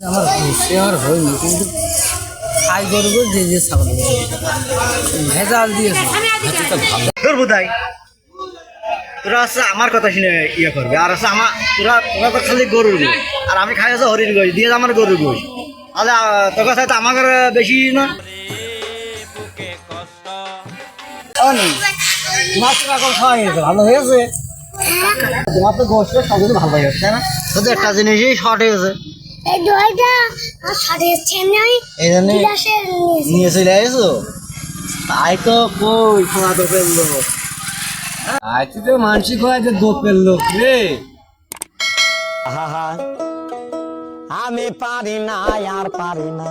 আমার হয়নি কিন্তু খাই করব যে যে ছাগল ভেজাল দিয়েছে তোর হচ্ছে আমার কথা শুনে ইয়ে করবে আর হচ্ছে আমার তোরা তোরা তো খালি গরুর গোশ আর আমি খাই হচ্ছে হরিণ গোশ দিয়ে আমার গরুর গোশ। তাহলে তোর কাছে তো আমার বেশি না। মাছ খাওয়া গেছে ভালো হয়েছে? তোমার তো গোষ্ঠ সব কিছু ভালো হয়ে যাচ্ছে তাই না? শুধু একটা জিনিসই শর্ট হয়েছে। এই দইটা আর সাথে নিয়ে চলে আসো। তাই তো কই খাওয়া তো ফেলল আজ তো মানসিক হয় যে দোপের লোক রে। আমি পারি না আর পারি না।